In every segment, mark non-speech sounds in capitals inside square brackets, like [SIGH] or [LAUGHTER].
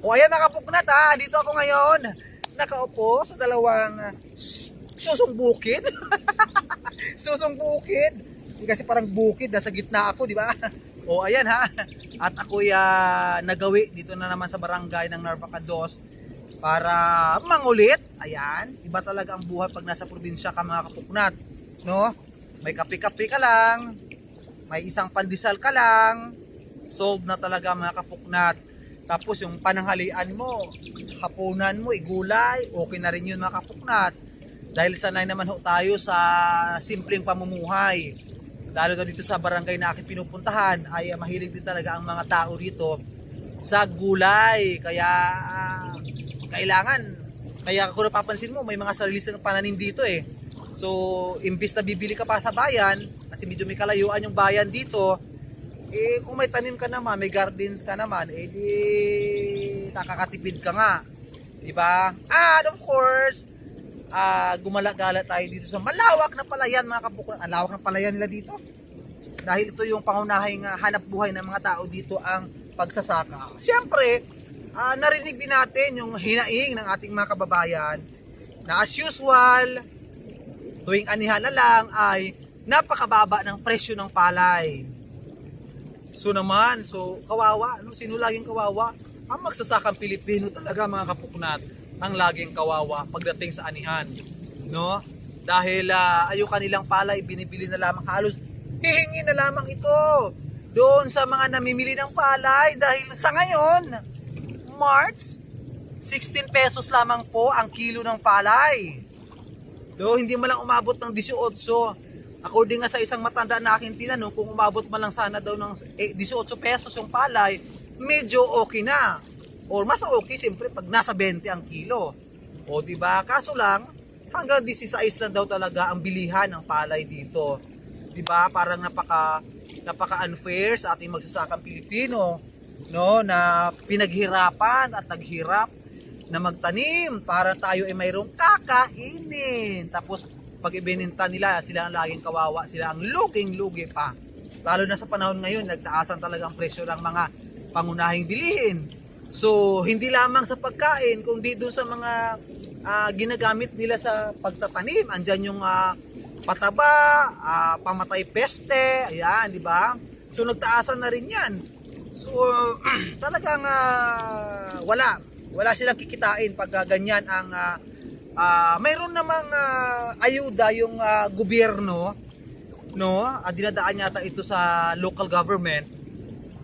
O ayan mga kapuknat ha, dito ako ngayon. Nakaupo sa dalawang ah, susong bukid. [LAUGHS] susong bukid. Kasi parang bukid, nasa gitna ako, di ba? [LAUGHS] O ayan ha. At ako'y ah, nagawi dito na naman sa barangay ng Narvacados para mangulit. Ayan, iba talaga ang buhay pag nasa probinsya ka mga kapuknat. No? May kape-kape ka lang, may isang pandesal ka lang, solve na talaga mga kapuknat. Tapos yung pananghalian mo, hapunan mo, igulay, okay na rin yun mga kapuknat. Dahil sanay naman ho tayo sa simpleng pamumuhay. Lalo na dito sa barangay na aking pinupuntahan, ay ah, mahilig din talaga ang mga tao rito sa gulay. Kaya ah, kailangan, kaya kung napapansin mo, may mga sarili silang pananim dito eh. So, imbis na bibili ka pa sa bayan, kasi medyo may kalayuan yung bayan dito, eh kung may tanim ka naman, may gardens ka naman, eh di nakakatipid ka nga. Di ba? And of course, ah gumala-gala tayo dito sa malawak na palayan mga kapuklan. Ang lawak ng palayan nila dito. Dahil ito yung pangunahing ah, hanap buhay ng mga tao dito ang pagsasaka. Siyempre, ah, narinig din natin yung hinaing ng ating mga kababayan na as usual, tuwing anihan na lang ay napakababa ng presyo ng palay. So naman, so kawawa, no? sino laging kawawa? Ang magsasakang Pilipino talaga mga kapuknat, ang laging kawawa pagdating sa anihan. No? Dahil uh, ayo kanilang palay, binibili na lamang halos, hihingi na lamang ito doon sa mga namimili ng palay dahil sa ngayon, March, 16 pesos lamang po ang kilo ng palay. Do, hindi man lang umabot ng 18. According nga sa isang matanda na aking tinanong, kung umabot man lang sana daw ng eh, 18 pesos yung palay, medyo okay na. Or mas okay siyempre pag nasa 20 ang kilo. O di ba? Kaso lang, hanggang 16 lang daw talaga ang bilihan ng palay dito. Di ba? Parang napaka napaka unfair sa ating magsasakang Pilipino no na pinaghirapan at naghirap na magtanim para tayo ay mayroong kakainin. Tapos pag ibininta nila, sila ang laging kawawa, sila ang luging-lugi pa. Lalo na sa panahon ngayon, nagtaasan talaga ang presyo ng mga pangunahing bilihin. So, hindi lamang sa pagkain, kundi doon sa mga ah, ginagamit nila sa pagtatanim. Andyan yung ah, pataba, ah, pamatay peste, ayan, di ba? So, nagtaasan na rin yan. So, [CLEARS THROAT] talagang ah, wala. Wala silang kikitain pag ah, ganyan ang ah, ah, mayroon namang ah, ayuda yung ah, gobyerno no? Ah, dinadaan yata ito sa local government.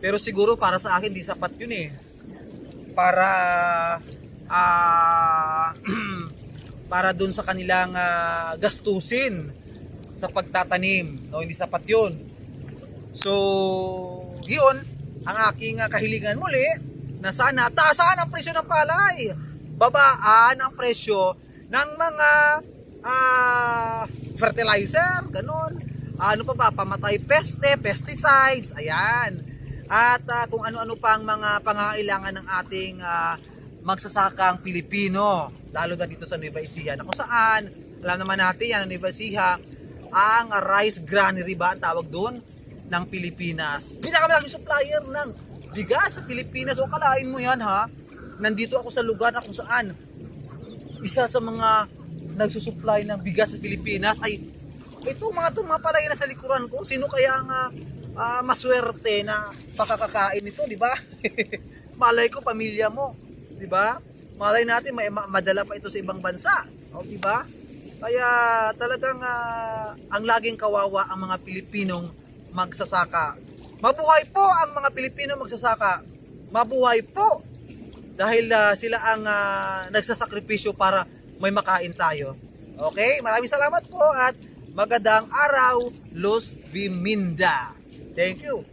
Pero siguro para sa akin di sapat yun eh. Para ah [CLEARS THROAT] para dun sa kanilang ah, gastusin sa pagtatanim no? Hindi sapat yun. So yun ang aking ah, kahilingan muli na sana taasan ang presyo ng palay. Babaan ang presyo ng mga ah, fertilizer ganun. Ano pa ba? Pamatay peste pesticides ayan. At ah, kung ano-ano pa ang mga pangangailangan ng ating ah, magsasakang Pilipino lalo na dito sa Nueva Ecija. Na saan? Alam naman natin yan Nueva Ecija ang rice granary ba ang tawag doon ng Pilipinas? Pinakamalaking supplier ng bigas sa Pilipinas. O kalain mo yan ha? Nandito ako sa lugar na kung saan isa sa mga nagsusupply ng bigas sa Pilipinas ay ito mga to mga na sa likuran ko. Sino kaya ang ah, ah, maswerte na pakakakain nito di ba? [LAUGHS] Malay ko pamilya mo di ba? Malay natin may ma- madala pa ito sa ibang bansa o di ba? Kaya talagang ah, ang laging kawawa ang mga Pilipinong magsasaka. Mabuhay po ang mga Pilipino magsasaka. Mabuhay po dahil ah, sila ang ah, nagsasakripisyo para may makain tayo. Okay? Maraming salamat po at magandang araw, Los Biminda. Thank you.